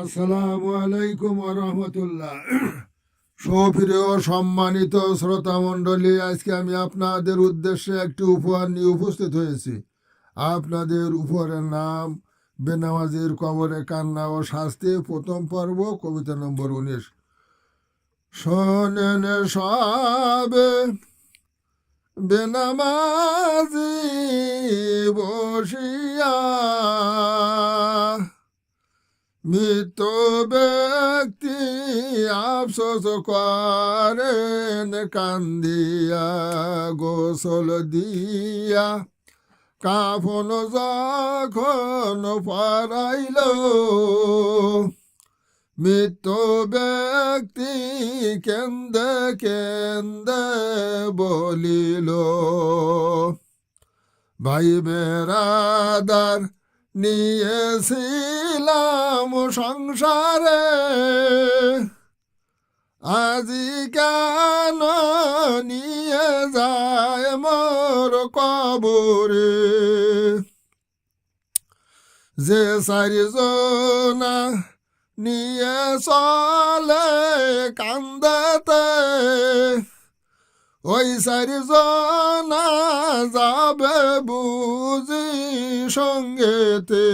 আসসালামু আলাইকুম রহমতুল্লাহ। সুপ্রিয় সম্মানিত শ্রোতা মণ্ডলী, আজকে আমি আপনাদের উদ্দেশ্যে একটি উপহার নিয়ে উপস্থিত হয়েছি। আপনাদের উপহারের নাম, বেনামাজির কবরে কান্না ও শাস্তি, প্রথম পর্ব, কবিতা নম্বর উনিশ। শোনেন সবে বেনামাজি বসিয়া মৃত ব্যক্তি আফসোস করেন কান্দিয়া গোসল দিয়া কাফন যখন পরাইল মৃত ব্যক্তি কেন্দে কেন্দে বলিল ভাই বেড়াদার নিয়েছিলাম সংসারে। আজি কেন নিয়ে যায় মোর কবরে? যে চারিজনা নিয়ে চলে কান্দাতে। ওই চারিজনা যাবে বুঝি সঙ্গেতে।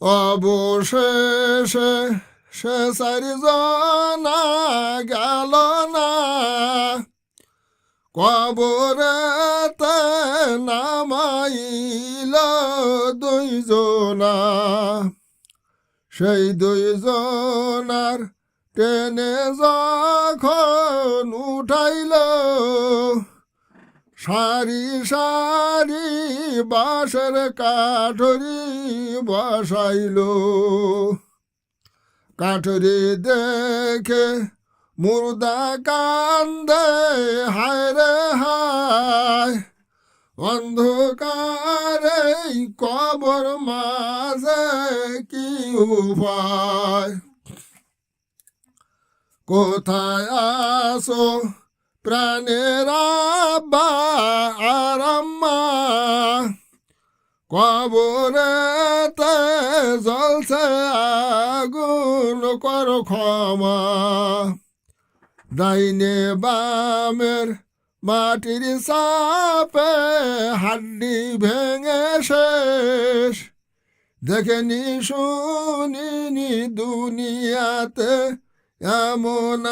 অবশেষে সে চারিজনা গেল না। কবরেতে নামাইল দুইজনা। সেই দুইজনার টেনে যখন উঠাইল, সারি সারি বাঁশের কাঠরি বসাইল। কাঠরি দেখে মুর্দা কান্দে, হায় রে হায়, অন্ধকারে কবর মাঝে কি উপায়? কোথায় আসো প্রাণের আব্বা আর আম্মা। কবরেতে জ্বলছে আগুন, কর ক্ষমা। ডাইনে বামের মাটির সাপে হাড্ডি ভেঙে শেষ। দেখেনি শুনিনি দুনিয়াতে এমন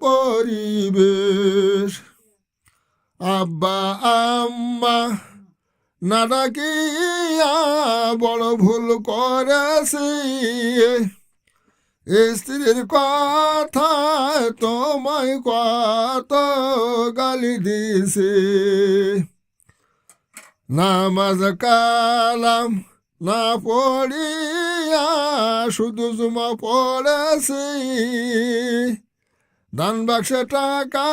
পরিবেশ। আব্বা, আম্মা না ডাকিয়া বড় ভুল করেছি। স্ত্রীর কথা তোমায় কত গালি দিছে নামাজ কালাম না শুধু জুমা পড়েছি। দান বাক্সে টাকা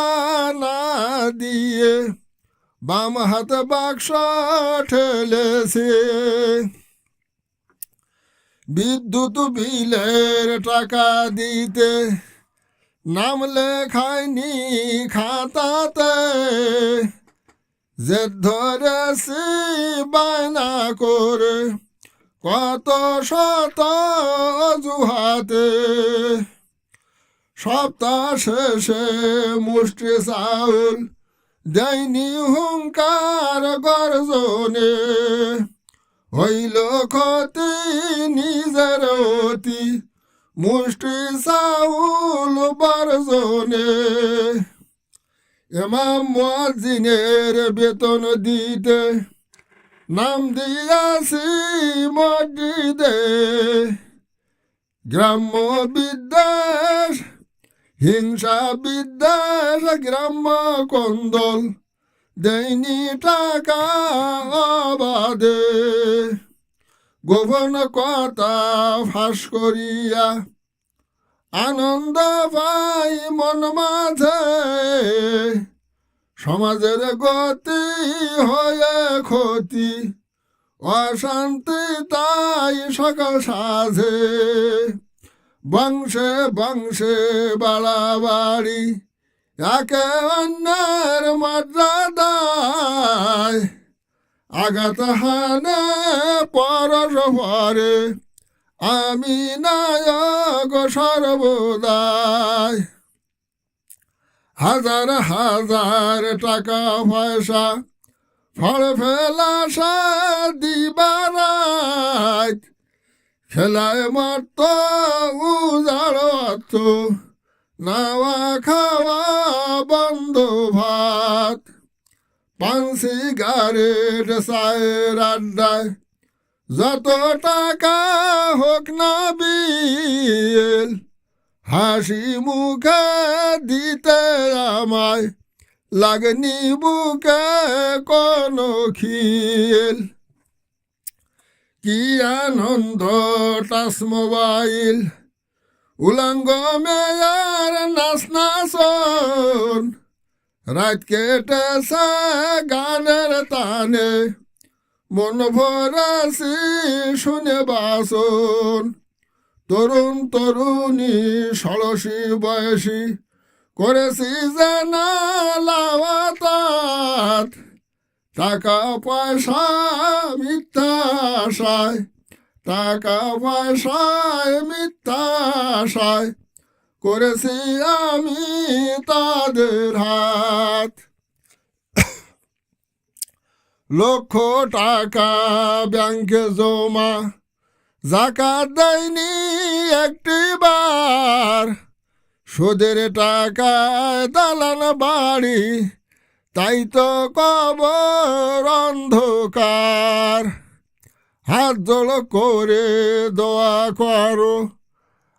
না দিয়ে বাম হাতে বাক্স ঠেলেছে। বিদ্যুৎ বিলের টাকা দিতে নাম লেখায়নি খাতাতে। যে ধরেছি বায়না করে কত শত অজুহাতে সপ্তাহ শেষে মুষ্টি চাউল দেয়নি হুঙ্কার গর্জনে। হইল ক্ষতি নিজের অতি মুষ্টি চাউল বর্জনে। এমাম মজিনের বেতন দিতে নাম দিয়াছি মসজিদে। গ্রাম্য বিদ্বেষ, হিংসা বিদ্বেষ, গ্রাম্য কন্দল। দেয়নি টাকা অবাদে গোপন কথা ফাঁস করিয়া আনন্দ পাই মন মাঝে। সমাজের গতি হয়ে ক্ষতি, অশান্তি তাই সকাল সাজে বংশে বংশে বাড়াবাড়ি, একে অন্যের মর্যাদায় আঘাত হানে পরশ ভরে। আমি নায়ক সর্বদাই। হাজার হাজার টাকা পয়সা, ফল ফেলা দিবারাত। খেলায় মাত্র উজাড় নাওয়া খাওয়া বন্ধ ভাত। পান সিগারেট চায়ের আড্ডায়, যত টাকা হোক না বিল হাসি মুখে দিতে আমায় লাগনি বুকে কোনো খিল। কি আনন্দ টাস মোবাইল, উলঙ্গ মেয়ার নাচ নাচন। রাত কেটেছে গানের তানে, মন ভরাসি শুনে বাসন। তরুণ তরুণী ষোড়শী বয়সী করেছি জানা লাওয়াতাত। টাকা পয়সা মিথ্যা আশায় টাকা পয়সায় মিথ্যা আশায় করেছি আমি তাদের হাত। লক্ষ টাকা ব্যাংকে জমা জাকাত দেয়নি একটি বার। সুদের টাকায় দালান বাড়ি, তাই তো কবর অন্ধকার। হাত জল করে দোয়া করো,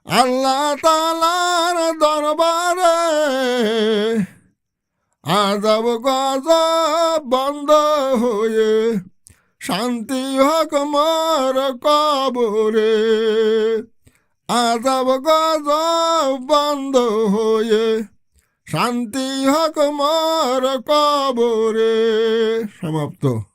আল্লাহ তালার দরবারে। আজব গজব বন্ধ হয়ে শান্তি হোক মর কবরে। আজব গজ বন্ধ হয়ে শান্তি হোক মর কবরে। সমাপ্ত।